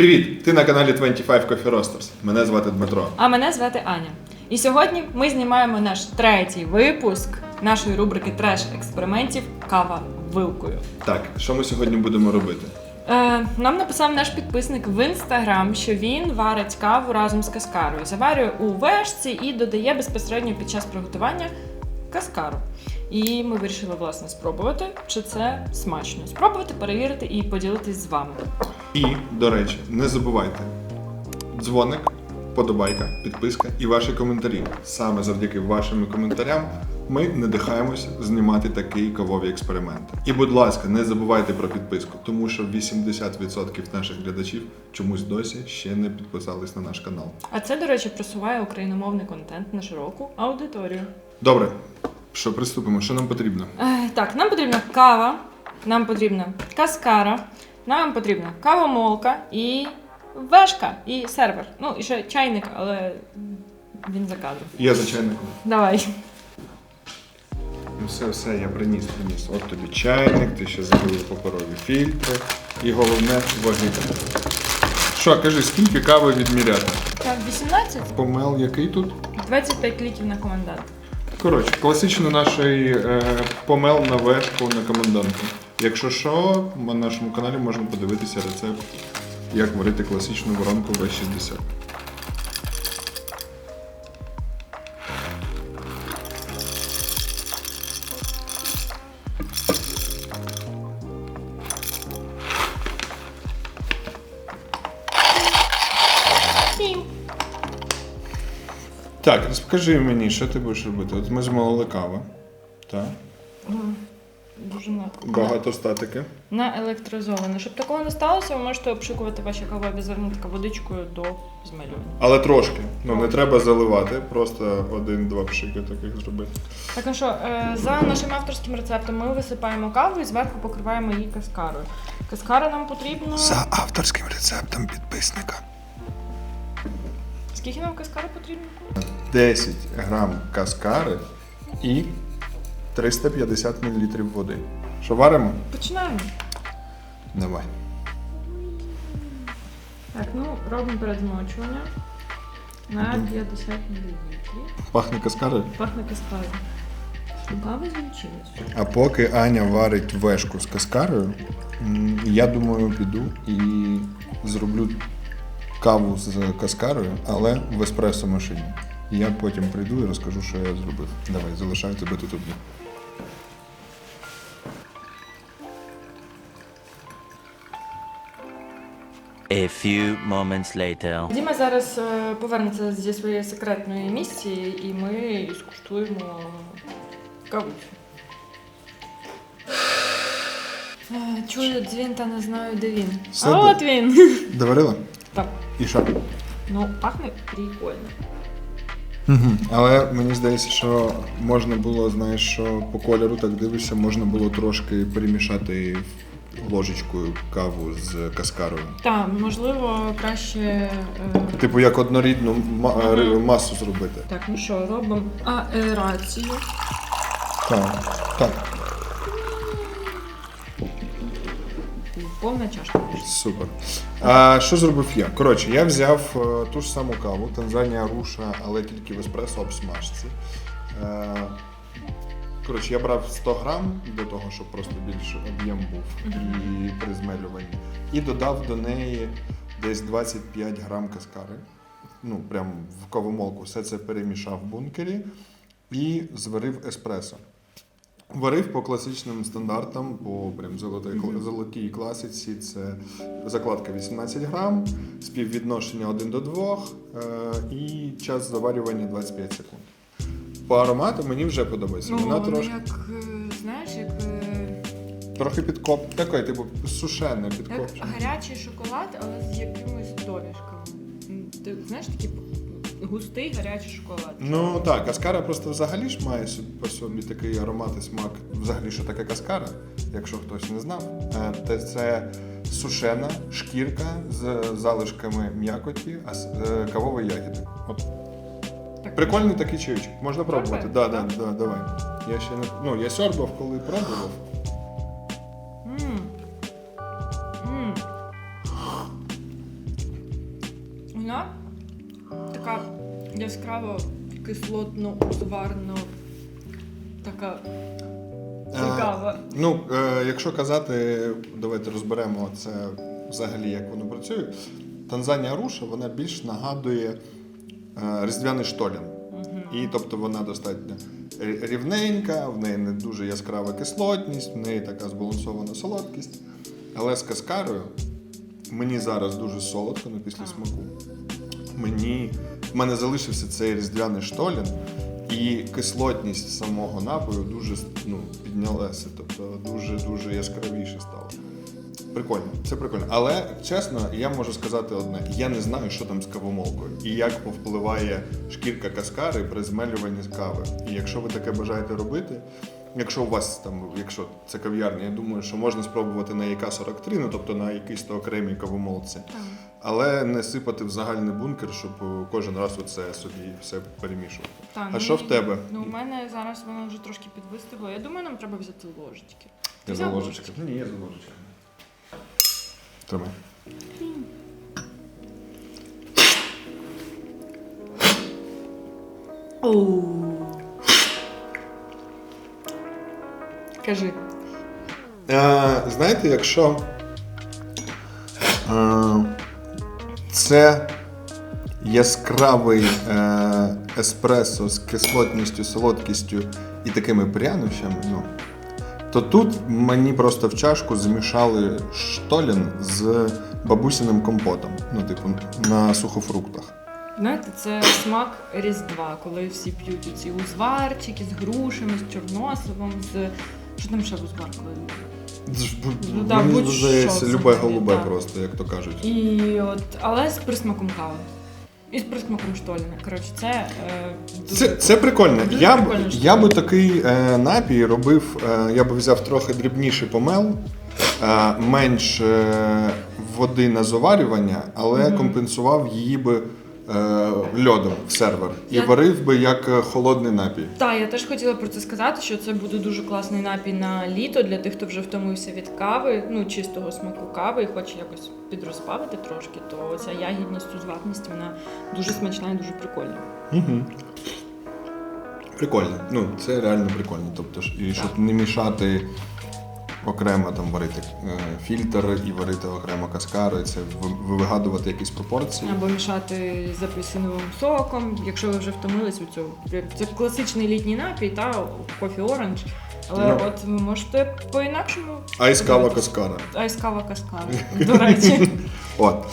Привіт! Ти на каналі 25 Coffee Roasters. Мене звати Дмитро. А мене звати Аня. І сьогодні ми знімаємо наш третій випуск нашої рубрики Треш експериментів Кава вилкою. Так, що ми сьогодні будемо робити? Е, нам написав наш підписник в інстаграм, що він варить каву разом з каскарою. Заварює у вешці і додає безпосередньо під час приготування каскару. І ми вирішили власне спробувати, чи це смачно. Спробувати, перевірити і поділитись з вами. І, до речі, не забувайте: дзвоник, подобайка, підписка і ваші коментарі. Саме завдяки вашим коментарям ми надихаємося знімати такі кавові експерименти. І, будь ласка, не забувайте про підписку, тому що 80% наших глядачів чомусь досі ще не підписались на наш канал. А це, до речі, просуває україномовний контент на широку аудиторію. Добре, що приступимо? Що нам потрібно? Е, Так, нам потрібна кава, нам потрібна каскара, нам потрібна кавомолка і вешка і сервер. Ну, і ще чайник, але він за кадром. Я за чайником. Давай. Ну все, все, я приніс, приніс. От тобі чайник, ти ще забив паперові фільтри. І головне ваги. Що, кажи, скільки кави відміряти? Так, 18, Помел який тут? 25 літрів на комендант. Коротше, класично наш е, помел на вешку на комендантку. Якщо що, на нашому каналі можна подивитися рецепт, як варити класичну воронку В60. Так, розкажи мені, що ти будеш робити? От ми змололи каву. Так. Дуже на, Багато статики. на електризоване. Щоб такого не сталося, ви можете обшикувати ваші кавові зернятка водичкою до змелювання. Але трошки. Ну не треба заливати, просто один-два пшики таких зробити. Так, ну що, е, за нашим авторським рецептом ми висипаємо каву і зверху покриваємо її каскарою. Каскара нам потрібно. авторським рецептом підписника. Скільки нам каскари потрібно? 10 грам каскари і 350 мл води. Що варимо? Починаємо. Давай. Так, ну робимо передзмочування на 50 мл. Пахне каскарою. Пахне каскарою. Кава звучилась. А поки Аня варить вешку з каскарою, я думаю, піду і зроблю каву з каскарою, але в еспресо машині. Я потім прийду і розкажу, що я зробив. Давай, залишаю тебе тут одну. A few moments later. Діма зараз е, повернеться зі своєї секретної місії, і ми скуштуємо каву. Е, Чую дзвін та не знаю, де він. Все а от він. Доварила? Так. І що? Ну, пахне прикольно. Угу. Але мені здається, що можна було, знаєш, що по кольору так дивишся, можна було трошки перемішати ложечкою каву з каскарою. Так, можливо, краще. Е... Типу, як однорідну ма- ри- масу зробити. Так, ну що, робимо аерацію. Так, так, Повна чашка. супер. А що зробив я? Коротше, я взяв е, ту ж саму каву, Танзанія Руша, але тільки в еспресо обсмажці. Е, Коротше, я брав 100 грам для того, щоб просто більш об'єм був і при змелюванні. І додав до неї десь 25 грам каскари. Ну, прям в кавомолку. Все це перемішав в бункері і зварив еспресо. Варив по класичним стандартам, по прям золотій, золотій класиці. Це закладка 18 грам, співвідношення 1 до 2 е, і час заварювання 25 секунд. По аромату мені вже подобається. Вона ну, трошки як, е, знаєш, як, е, трохи підкоп. Таке, типу, сушене як гарячий шоколад, але з якимись долішками. М, Ти знаєш, такий густий гарячий шоколад. Ну так, каскара просто взагалі ж має по собі такий аромат і смак. Взагалі, що таке каскара, якщо хтось не знав, е, то це сушена шкірка з залишками м'якоті, а кавової ягіди. От Прикольний такий чайочок. Можна пробувати. Да, да, да, давай. Я ще не. Ну, я сьорбав, коли пробував. Вона така яскраво кислотно узварно така е, цікава. Ну, е, якщо казати, давайте розберемо це взагалі, як воно працює. Танзанія руша, вона більш нагадує е, різдвяний штолін. І тобто вона достатньо рівненька, в неї не дуже яскрава кислотність, в неї така збалансована солодкість. Але з каскарою мені зараз дуже солодко, ну після смаку. Мені в мене залишився цей різдвяний штолін, і кислотність самого напою дуже ну, піднялася, тобто дуже дуже яскравіше стало. Прикольно, це прикольно. Але чесно, я можу сказати одне: я не знаю, що там з кавомолкою і як повпливає шкірка каскари при змелюванні кави. І якщо ви таке бажаєте робити, якщо у вас там, якщо це кав'ярня, я думаю, що можна спробувати на ЯК 43, ну тобто на якійсь то окремій кавомолці. Але не сипати в загальний бункер, щоб кожен раз оце собі все перемішувати. Так, А ну, що в тебе? Ну, у мене зараз воно вже трошки підвистигло. Я думаю, нам треба взяти ложечки. Я Взяв за ложечки. Ні, я за ложечки. Тримай. Оу. Кажи. Е, знаєте, якщо е, це яскравий е, еспресо з кислотністю, солодкістю і такими прянощами, ну, то тут мені просто в чашку змішали штолін з бабусиним компотом, ну, типу, на сухофруктах. Знаєте, це смак Різдва, коли всі п'ють ці узварчики з грушами, з чорносливом, з. Що там ще в узварку? Ну, да, Мені будь-що здається, любе голубе так. просто, як то кажуть. І от, але з присмаком кави. І з присмаком штольне. Коротше, це. Е, дуже Це, це прикольно. Дуже Я, б, прикольна штука. я би такий е, напій робив, е, я би взяв трохи дрібніший помел, е, менш е, води на заварювання, але компенсував її би льодом в сервер. І Я- варив би як е, холодний напій. Так, я теж хотіла про це сказати, що це буде дуже класний напій на літо для тих, хто вже втомився від кави, ну чистого смаку кави і хоче якось підрозбавити трошки, то ця ягідність, узварність, вона дуже смачна і дуже прикольна. Угу. Прикольно. Ну, це реально прикольно. Тобто, і щоб не мішати окремо там варити е, фільтр і варити окремо каскари, це ви- вигадувати якісь пропорції. Або мішати з апельсиновим соком, якщо ви вже втомились від цього. Це класичний літній напій, та кофі оранж. Але Ну. от ви можете по-інакшому. Айс кава каскара. Айскава каскара, до речі. От.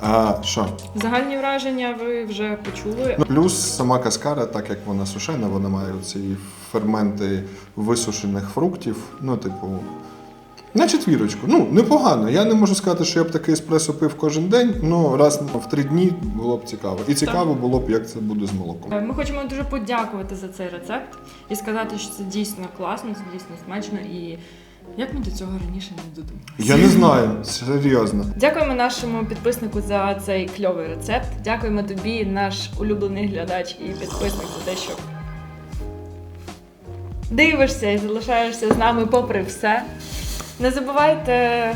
А, що? Загальні враження ви вже почули. Ну, плюс сама каскара, так як вона сушена, вона має ці ферменти висушених фруктів. Ну, типу, на четвірочку. Ну, непогано. Я не можу сказати, що я б такий еспресо пив кожен день, ну раз в три дні було б цікаво. І цікаво було б, як це буде з молоком. Ми хочемо дуже подякувати за цей рецепт і сказати, що це дійсно класно, це дійсно смачно і як ми до цього раніше не додумалися. Я не знаю, серйозно. Дякуємо нашому підписнику за цей кльовий рецепт. Дякуємо тобі, наш улюблений глядач і підписник, за те, що дивишся і залишаєшся з нами попри все. Не забувайте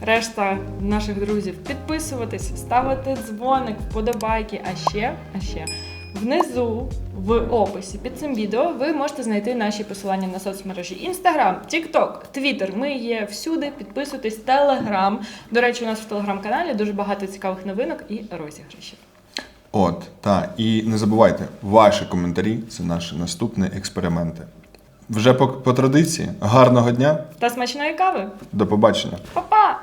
решта наших друзів підписуватись, ставити дзвоник, вподобайки. А ще, а ще внизу в описі під цим відео ви можете знайти наші посилання на соцмережі Instagram, TikTok, Twitter. Ми є всюди. Підписуйтесь, Telegram. До речі, у нас в телеграм-каналі дуже багато цікавих новинок і розіграшів. От, так. І не забувайте, ваші коментарі це наші наступні експерименти. Вже по, по традиції, гарного дня, Та смачної кави! до побачення. Па-па!